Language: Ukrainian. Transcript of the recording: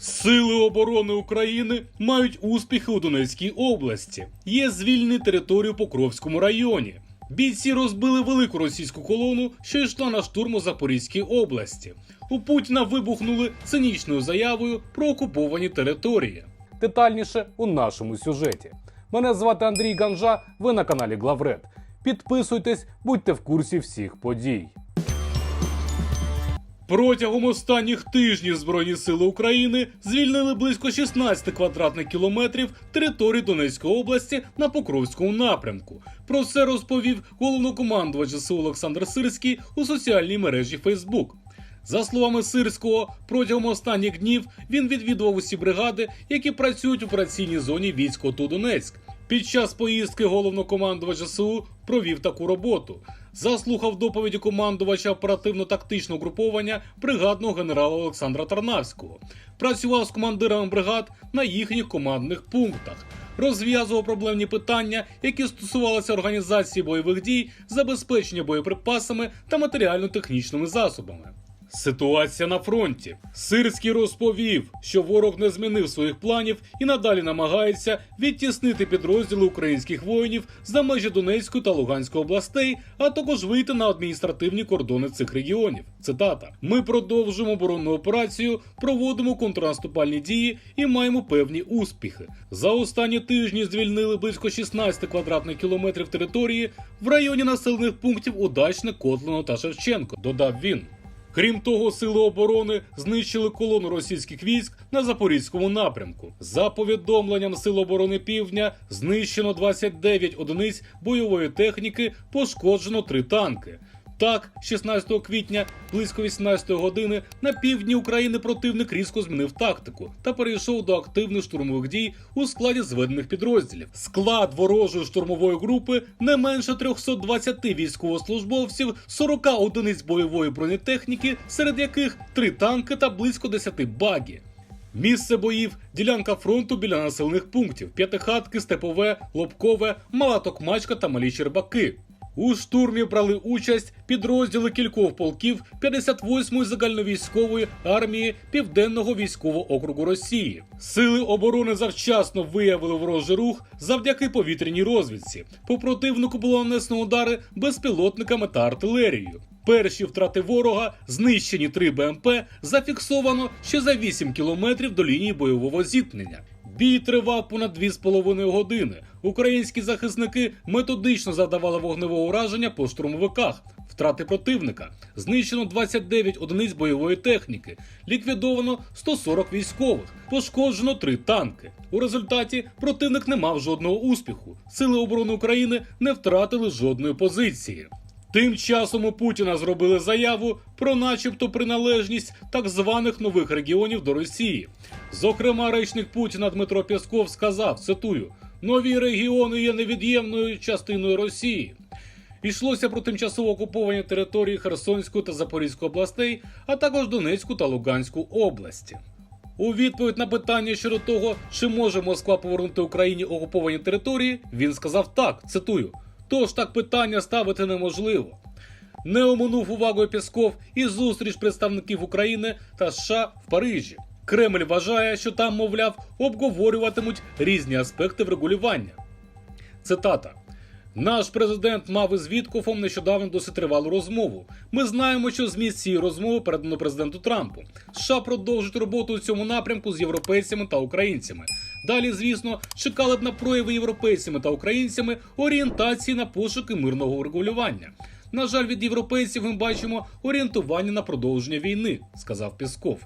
Сили оборони України мають успіхи у Донецькій області. Є звільнені територію Покровському районі. Бійці розбили велику російську колону, що йшла на штурм у Запорізькій області. У Путіна вибухнули цинічною заявою про окуповані території. Детальніше у нашому сюжеті. Мене звати Андрій Ганжа. Ви на каналі Главред. Підписуйтесь, будьте в курсі всіх подій. Протягом останніх тижнів Збройні сили України звільнили близько 16 квадратних кілометрів території Донецької області на Покровському напрямку. Про це розповів головнокомандувач ЗСУ Олександр Сирський у соціальній мережі Facebook. За словами Сирського, протягом останніх днів він відвідував усі бригади, які працюють в операційній зоні військ ОТУ Донецьк. Під час поїздки головнокомандувач ЗСУ провів таку роботу. Заслухав доповіді командувача оперативно-тактичного груповання бригадного генерала Олександра Тарнавського. Працював з командирами бригад на їхніх командних пунктах. Розв'язував проблемні питання, які стосувалися організації бойових дій, забезпечення боєприпасами та матеріально-технічними засобами. Ситуація на фронті. Сирський розповів, що ворог не змінив своїх планів і надалі намагається відтіснити підрозділи українських воїнів за межі Донецької та Луганської областей, а також вийти на адміністративні кордони цих регіонів. Цитата: Ми продовжуємо оборонну операцію, проводимо контрнаступальні дії і маємо певні успіхи. За останні тижні звільнили близько 16 квадратних кілометрів території в районі населених пунктів Удачне, Котлино та Шевченко. Додав він. Крім того, сили оборони знищили колону російських військ на запорізькому напрямку. За повідомленням Сил оборони Півдня, знищено 29 одиниць бойової техніки, пошкоджено 3 танки. Так, 16 квітня, близько 18 години, на півдні України противник різко змінив тактику та перейшов до активних штурмових дій у складі зведених підрозділів. Склад ворожої штурмової групи не менше 320 військовослужбовців, 40 одиниць бойової бронетехніки, серед яких 3 танки та близько 10 багі. Місце боїв ділянка фронту біля населених пунктів: П'ятихатки, Степове, Лобкове, Мала Токмачка та Малі Чербаки. У штурмі брали участь підрозділи кількох полків 58-ї загальновійськової армії Південного військового округу Росії. Сили оборони завчасно виявили ворожий рух завдяки повітряній розвідці. По противнику було нанесено удари безпілотниками та артилерією. Перші втрати ворога, знищені 3 БМП, зафіксовано ще за 8 кілометрів до лінії бойового зіткнення. Бій тривав понад 2,5 години. Українські захисники методично завдавали вогневого ураження по штурмовиках. Втрати противника знищено 29 одиниць бойової техніки, ліквідовано 140 військових, пошкоджено 3 танки. У результаті противник не мав жодного успіху. Сили оборони України не втратили жодної позиції. Тим часом у Путіна зробили заяву про, начебто, приналежність так званих нових регіонів до Росії. Зокрема, речник Путіна Дмитро Пєсков сказав: цитую: нові регіони є невід'ємною частиною Росії. Йшлося про тимчасово окуповані території Херсонської та Запорізької областей, а також Донецьку та Луганську області. У відповідь на питання щодо того, чи може Москва повернути Україні окуповані території, він сказав так: цитую. Тож так питання ставити неможливо. Не оминув увагою Пісков і зустріч представників України та США в Парижі. Кремль вважає, що там, мовляв, обговорюватимуть різні аспекти врегулювання. Цитата. Наш президент мав із Віткофом нещодавно досить тривалу розмову. Ми знаємо, що зміст цієї розмови передано президенту Трампу. США продовжують роботу у цьому напрямку з європейцями та українцями. Далі, звісно, чекали б на прояви європейцями та українцями орієнтації на пошуки мирного врегулювання. На жаль, від європейців ми бачимо орієнтування на продовження війни, сказав Пісков.